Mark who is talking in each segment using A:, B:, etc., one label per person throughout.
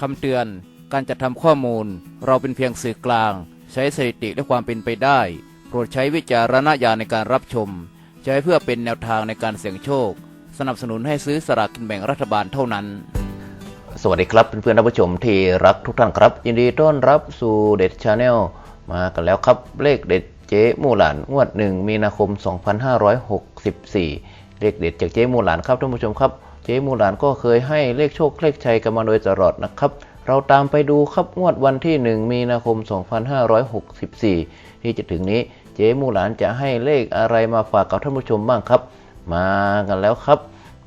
A: คำเตือน การจัดทำข้อมูล เราเป็นเพียงสื่อกลาง ใช้สถิติและความเป็นไปได้ โปรดใช้วิจารณญาณในการรับชม ใช้เพื่อเป็นแนวทางในการเสี่ยงโชค สนับสนุนให้ซื้อสลากกินแบ่งรัฐบาลเท่านั้น
B: สวัสดีครับเพื่อนๆท่านผู้ชมที่รักทุกท่านครับ ยินดีต้อนรับสู่เด็ดชาแนลมากันแล้วครับเลขเด็ดเจ๊มูหลานงวดหนึ่งมีนาคม 2564 เลขเด็ดจากเจ๊มูหลานครับท่านผู้ชมครับ เจ๊มูหลานก็เคยให้เลขโชคเลขชัยกันมาโดยตลอดนะครับ เราตามไปดูครับงวดวันที่ 1 มีนาคม 2564 ที่จะถึงนี้เจ๊มูหลานจะให้เลขอะไรมาฝากกับท่านผู้ชมบ้างครับ มากันแล้วครับ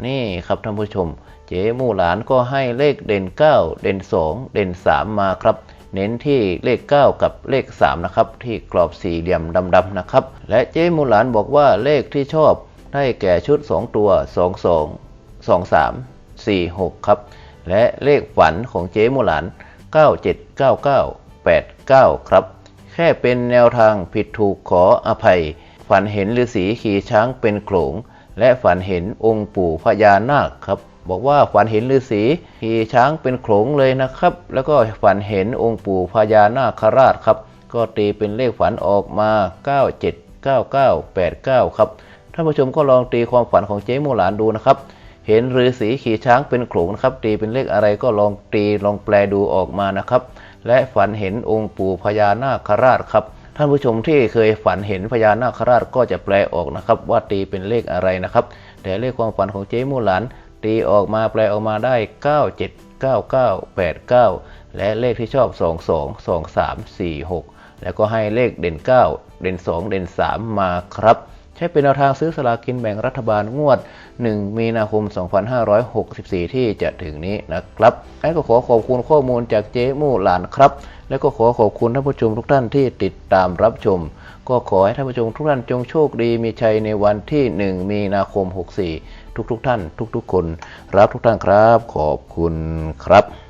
B: นี่ครับท่านผู้ชม เจ๊มูหลานก็ให้เลขเด่น 9 เด่น 2 เด่น 3 มาครับเน้นที่เลข 9 กับเลข 3 นะครับ ที่กรอบสี่เหลี่ยมดำๆนะครับ และเจ๊มูหลานบอกว่าเลขที่ชอบได้แก่ชุด 2 ตัว 2 2 3 4 6 ครับ และเลขฝันของเจ๊มู่หลาน 979989 ครับ แค่เป็นแนวทางผิดถูกขออภัย ฝันเห็นฤาษีขี่ช้างเป็นโขลง และฝันเห็นองค์ปู่พญานาคครับ บอกว่าฝันเห็นฤาษีขี่ช้างเป็นโขลงเลยนะครับ แล้วก็ฝันเห็นองค์ปู่พญานาคราชครับ ก็ตีเป็นเลขฝันออกมา 979989 ครับท่านผู้ชมก็ลองตีความฝันของเจ๊มูหลานดูนะครับ เห็นฤาษีขี่ช้างเป็นโขลงนะครับตีเป็นเลขอะไรก็ลองตีลองแปลดูออกมานะครับ และฝันเห็นองค์ปู่พญานาคราชครับท่านผู้ชมที่เคยฝันเห็นพญานาคราชก็จะแปลออกนะครับ ว่าตีเป็นเลขอะไรนะครับ แต่เลขความฝันของเจ๊มูหลานตีออกมาแปลออกมาได้ 979989 และเลขที่ชอบ 22 23 46 แล้วก็ให้เลขเด่น 9 เด่น 2 เด่น 3 มาครับ ใช้เป็นแนวทางซื้อสลากินแบ่งรัฐบาลงวด 1 มีนาคม 2564 ที่จะถึงนี้นะครับไอ้ก็ขอขอบคุณข้อมูลจากเจ๊มู่หลานครับ และก็ขอขอบคุณท่านผู้ชมทุกท่านที่ติดตามรับชม ก็ขอให้ท่านผู้ชมทุกท่านจงโชคดีมีชัยในวันที่ 1 มีนาคม 64 ทุกๆทท่าน ทุกๆคน รับทุกท่านครับ ขอบคุณครับ